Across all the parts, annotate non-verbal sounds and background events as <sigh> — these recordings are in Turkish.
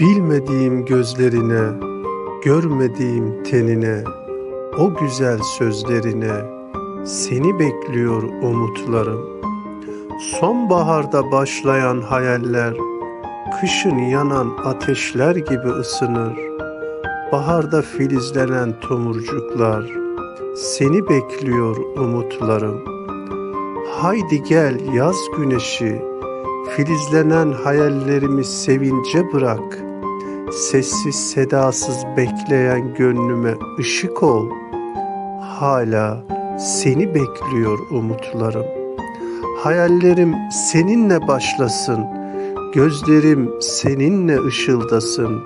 Bilmediğim gözlerine, görmediğim tenine, o güzel sözlerine seni bekliyor umutlarım. Sonbaharda başlayan hayaller kışın yanan ateşler gibi ısınır. Baharda filizlenen tomurcuklar seni bekliyor umutlarım. Haydi gel yaz güneşi, filizlenen hayallerimi sevince bırak. Sessiz sedasız bekleyen gönlüme ışık ol. Hala seni bekliyor umutlarım. Hayallerim seninle başlasın. Gözlerim seninle ışıldasın.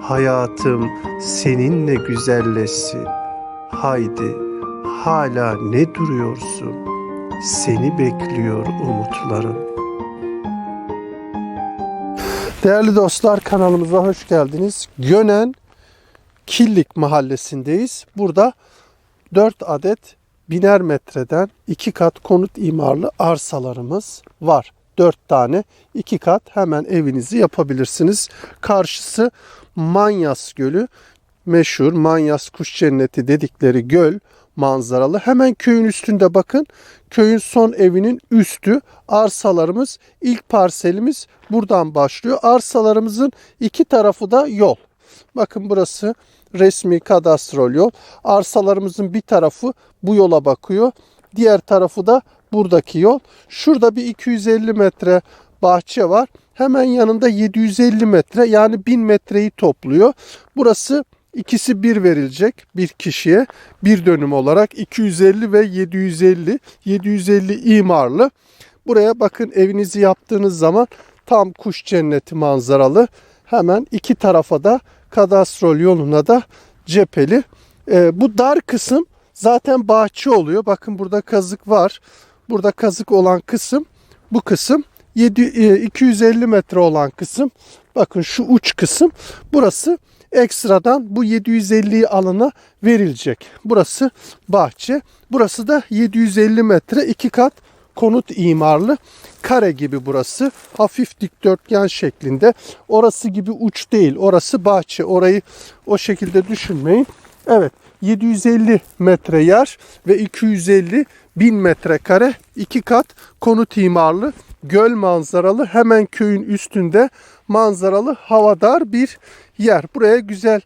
Hayatım seninle güzelleşsin. Haydi hala ne duruyorsun? Seni bekliyor umutlarım. Değerli dostlar kanalımıza hoş geldiniz. Gönen Killik mahallesindeyiz. Burada 4 adet biner metreden 2 kat konut imarlı arsalarımız var. 4 tane 2 kat hemen evinizi yapabilirsiniz. Karşısı Manyas Gölü meşhur Manyas Kuş Cenneti dedikleri göl manzaralı. Hemen köyün üstünde bakın. Köyün son evinin üstü. Arsalarımız ilk parselimiz buradan başlıyor. Arsalarımızın iki tarafı da yol. Bakın burası resmi kadastrol yol. Arsalarımızın bir tarafı bu yola bakıyor. Diğer tarafı da buradaki yol. Şurada bir 250 metre bahçe var. Hemen yanında 750 metre yani 1000 metreyi topluyor. Burası İkisi bir verilecek bir kişiye bir dönüm olarak 250 ve 750 750 imarlı. Buraya bakın evinizi yaptığınız zaman tam kuş cenneti manzaralı. Hemen iki tarafa da kadastrol yoluna da cepheli. Ee, bu dar kısım zaten bahçe oluyor. Bakın burada kazık var. Burada kazık olan kısım bu kısım 7, e, 250 metre olan kısım. Bakın şu uç kısım burası ekstradan bu 750 alana verilecek. Burası bahçe. Burası da 750 metre iki kat konut imarlı. Kare gibi burası. Hafif dikdörtgen şeklinde. Orası gibi uç değil. Orası bahçe. Orayı o şekilde düşünmeyin. Evet 750 metre yer ve 250 bin metrekare iki kat konut imarlı göl manzaralı hemen köyün üstünde manzaralı havadar bir yer. Buraya güzel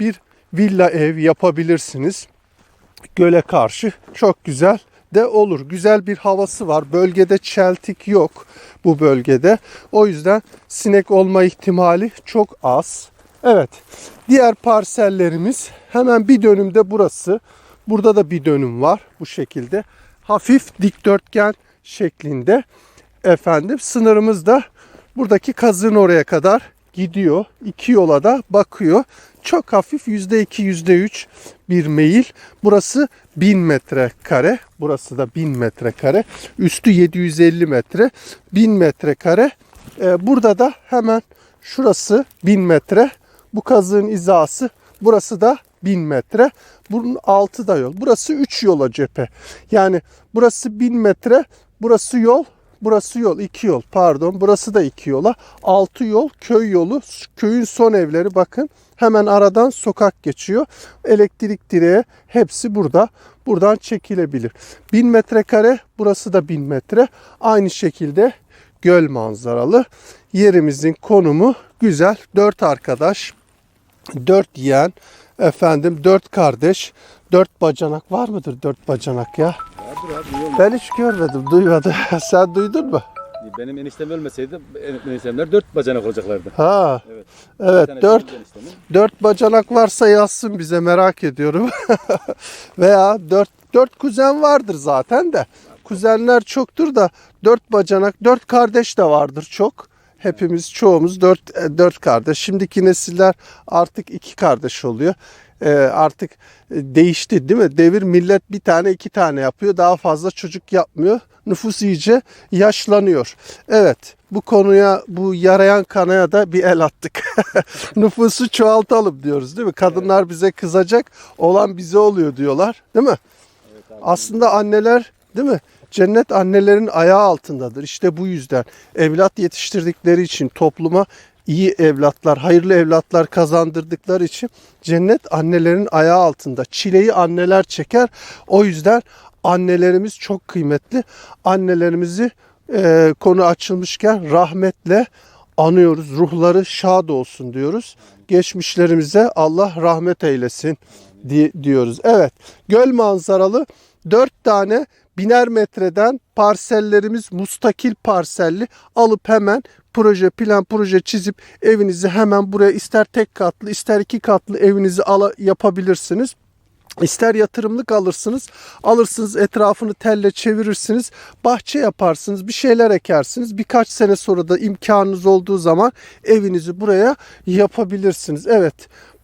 bir villa ev yapabilirsiniz. Göle karşı çok güzel de olur. Güzel bir havası var. Bölgede çeltik yok bu bölgede. O yüzden sinek olma ihtimali çok az. Evet. Diğer parsellerimiz hemen bir dönümde burası. Burada da bir dönüm var bu şekilde. Hafif dikdörtgen şeklinde. Efendim sınırımız da buradaki kazığın oraya kadar gidiyor. İki yola da bakıyor. Çok hafif %2 %3 bir meyil. Burası 1000 metrekare. Burası da 1000 metrekare. Üstü 750 metre. 1000 metrekare. Ee, burada da hemen şurası 1000 metre. Bu kazığın izası. Burası da 1000 metre. Bunun altı da yol. Burası 3 yola cephe. Yani burası 1000 metre. Burası yol. Burası yol, iki yol pardon. Burası da iki yola. Altı yol, köy yolu. Köyün son evleri bakın. Hemen aradan sokak geçiyor. Elektrik direği hepsi burada. Buradan çekilebilir. 1000 metrekare, burası da 1000 metre. Aynı şekilde göl manzaralı. Yerimizin konumu güzel. Dört arkadaş, dört yeğen, efendim dört kardeş, dört bacanak var mıdır dört bacanak ya? Vardır abi yol. Ben hiç görmedim, duymadım. <laughs> Sen duydun mu? Benim eniştem ölmeseydi eniştemler dört bacanak olacaklardı. Ha. Evet. Bir Evet, dört benim eniştemin. dört bacanak varsa yazsın bize merak ediyorum. <laughs> Veya dört dört kuzen vardır zaten de. Kuzenler çoktur da dört bacanak, dört kardeş de vardır çok. Hepimiz çoğumuz dört e, dört kardeş. Şimdiki nesiller artık iki kardeş oluyor. Ee, artık e, değişti değil mi? Devir millet bir tane iki tane yapıyor. Daha fazla çocuk yapmıyor. Nüfus iyice yaşlanıyor. Evet bu konuya bu yarayan kanaya da bir el attık. <laughs> Nüfusu çoğaltalım diyoruz değil mi? Kadınlar bize kızacak olan bize oluyor diyorlar değil mi? Evet abi. Aslında anneler değil mi? Cennet annelerin ayağı altındadır. İşte bu yüzden evlat yetiştirdikleri için topluma iyi evlatlar, hayırlı evlatlar kazandırdıkları için cennet annelerin ayağı altında. Çileyi anneler çeker. O yüzden annelerimiz çok kıymetli. Annelerimizi e, konu açılmışken rahmetle anıyoruz. Ruhları şad olsun diyoruz. Geçmişlerimize Allah rahmet eylesin di- diyoruz. Evet, göl manzaralı 4 tane biner metreden parsellerimiz mustakil parselli alıp hemen proje plan proje çizip evinizi hemen buraya ister tek katlı ister iki katlı evinizi ala, yapabilirsiniz. İster yatırımlık alırsınız, alırsınız etrafını telle çevirirsiniz, bahçe yaparsınız, bir şeyler ekersiniz. Birkaç sene sonra da imkanınız olduğu zaman evinizi buraya yapabilirsiniz. Evet,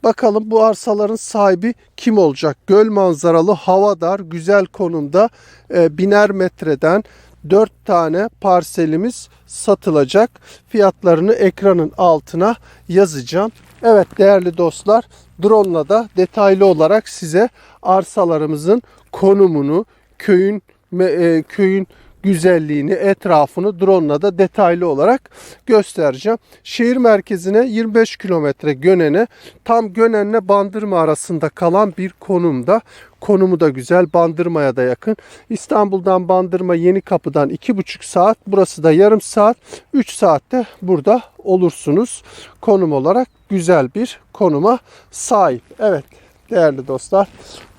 bakalım bu arsaların sahibi kim olacak? Göl manzaralı, havadar, güzel konumda e, biner metreden 4 tane parselimiz satılacak. Fiyatlarını ekranın altına yazacağım. Evet değerli dostlar, drone'la da detaylı olarak size arsalarımızın konumunu, köyün e, köyün güzelliğini, etrafını drone'la da detaylı olarak göstereceğim. Şehir merkezine 25 kilometre Gönen'e tam Gönen'le Bandırma arasında kalan bir konumda. Konumu da güzel. Bandırma'ya da yakın. İstanbul'dan Bandırma Yeni Kapı'dan 2,5 saat. Burası da yarım saat. 3 saatte burada olursunuz. Konum olarak güzel bir konuma sahip. Evet değerli dostlar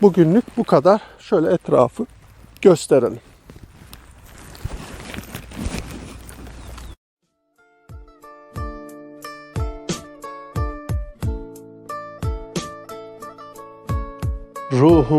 bugünlük bu kadar. Şöyle etrafı gösterelim.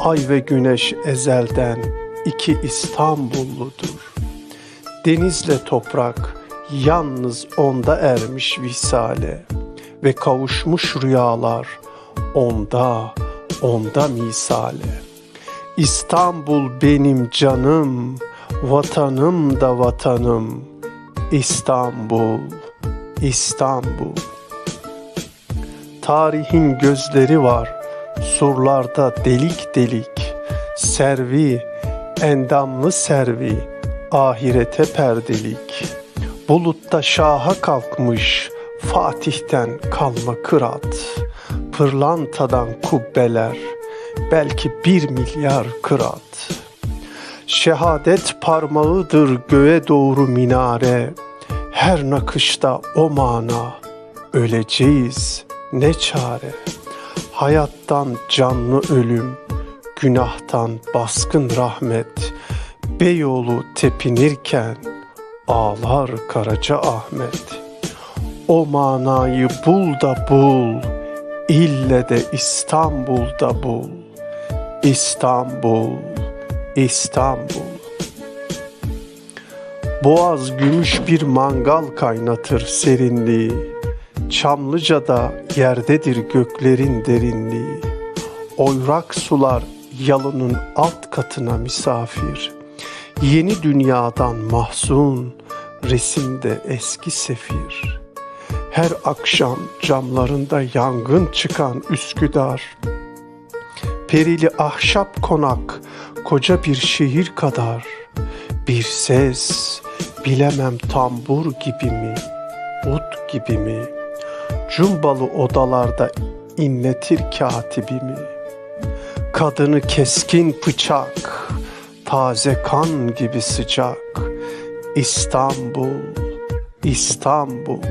Ay ve güneş ezelden iki İstanbulludur. Denizle toprak yalnız onda ermiş visale ve kavuşmuş rüyalar onda, onda misale. İstanbul benim canım, vatanım da vatanım. İstanbul, İstanbul. Tarihin gözleri var, surlarda delik delik. Servi, endamlı servi, ahirete perdelik. Bulutta şaha kalkmış, Fatih'ten kalma kırat. Pırlantadan kubbeler, belki bir milyar kırat. Şehadet parmağıdır göğe doğru minare. Her nakışta o mana, öleceğiz ne çare. Hayattan canlı ölüm, günahtan baskın rahmet. Beyoğlu tepinirken ağlar Karaca Ahmet. O manayı bul da bul, ille de İstanbul'da bul. İstanbul, İstanbul. Boğaz gümüş bir mangal kaynatır serinliği. Çamlıca'da yerdedir göklerin derinliği. Oyrak sular yalının alt katına misafir. Yeni dünyadan mahzun, resimde eski sefir. Her akşam camlarında yangın çıkan Üsküdar. Perili ahşap konak, koca bir şehir kadar. Bir ses, bilemem tambur gibi mi, ut gibi mi? Cumbalı odalarda inletir katibimi. Kadını keskin bıçak, taze kan gibi sıcak. İstanbul, İstanbul.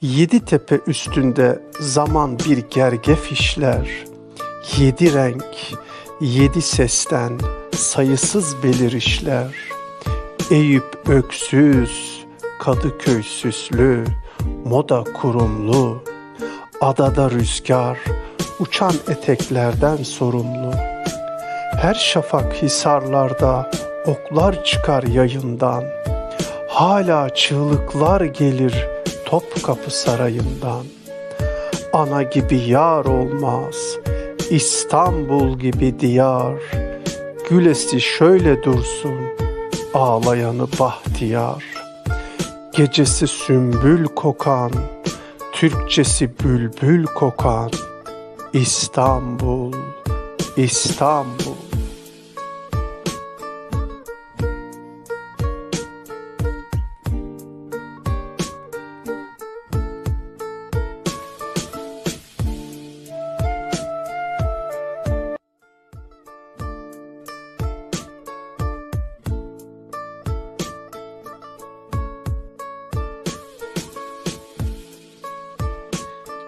Yedi tepe üstünde zaman bir gergef işler. Yedi renk, yedi sesten sayısız belirişler. Eyüp öksüz, Kadıköy süslü, moda kurumlu. Adada rüzgar, uçan eteklerden sorumlu. Her şafak hisarlarda oklar çıkar yayından. Hala çığlıklar gelir Topkapı Sarayı'ndan. Ana gibi yar olmaz, İstanbul gibi diyar. Gülesi şöyle dursun, ağlayanı bahtiyar. Gecesi sümbül kokan, Türkçesi bülbül kokan. İstanbul, İstanbul.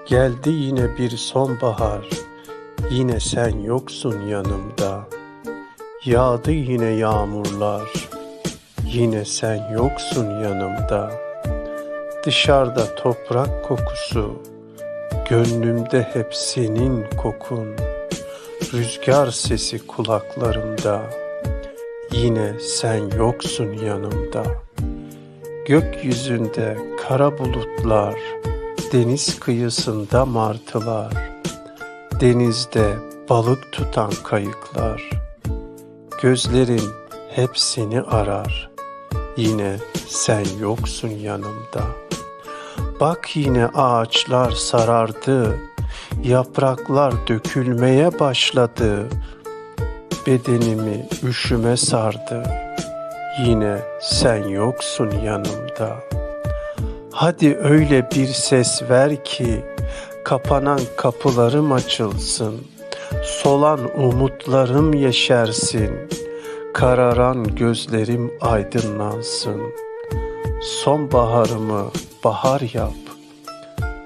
Geldi yine bir sonbahar, yine sen yoksun yanımda. Yağdı yine yağmurlar, yine sen yoksun yanımda. Dışarıda toprak kokusu, gönlümde hep senin kokun. Rüzgar sesi kulaklarımda, yine sen yoksun yanımda. Gökyüzünde kara bulutlar, Deniz kıyısında martılar, denizde balık tutan kayıklar. Gözlerim hep seni arar, yine sen yoksun yanımda. Bak yine ağaçlar sarardı, yapraklar dökülmeye başladı. Bedenimi üşüme sardı, yine sen yoksun yanımda.'' Hadi öyle bir ses ver ki kapanan kapılarım açılsın. Solan umutlarım yeşersin. Kararan gözlerim aydınlansın. Sonbaharımı bahar yap.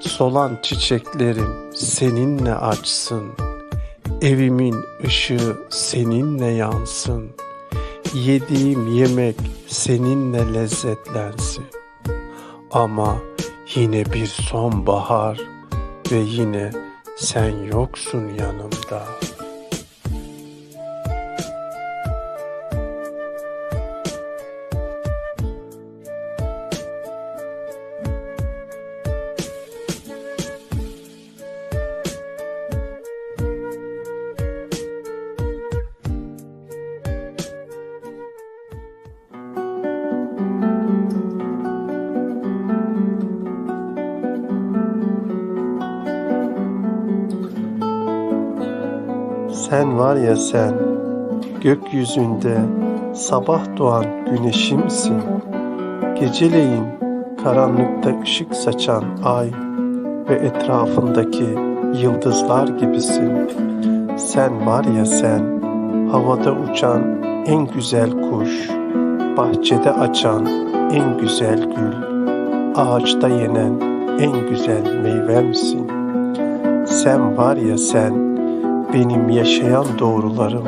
Solan çiçeklerim seninle açsın. Evimin ışığı seninle yansın. Yediğim yemek seninle lezzetlensin. Ama yine bir sonbahar ve yine sen yoksun yanımda. Sen var ya sen, gökyüzünde sabah doğan güneşimsin. Geceleyin karanlıkta ışık saçan ay ve etrafındaki yıldızlar gibisin. Sen var ya sen, havada uçan en güzel kuş, bahçede açan en güzel gül, ağaçta yenen en güzel meyvemsin. Sen var ya sen, benim yaşayan doğrularım,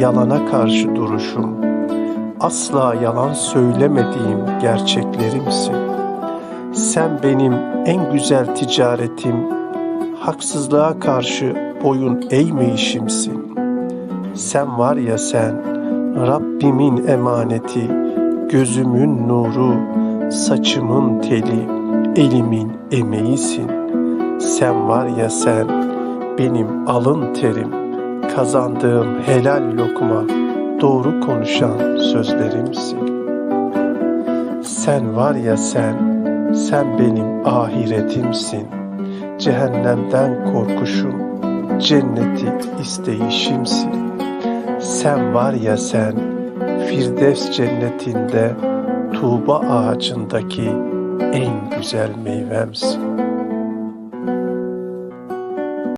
yalana karşı duruşum, asla yalan söylemediğim gerçeklerimsin. Sen benim en güzel ticaretim, haksızlığa karşı boyun eğmeyişimsin. Sen var ya sen, Rabbimin emaneti, gözümün nuru, saçımın teli, elimin emeğisin. Sen var ya sen, benim alın terim, kazandığım helal lokma, doğru konuşan sözlerimsin. Sen var ya sen, sen benim ahiretimsin. Cehennemden korkuşum, cenneti isteyişimsin. Sen var ya sen, Firdevs cennetinde Tuğba ağacındaki en güzel meyvemsin.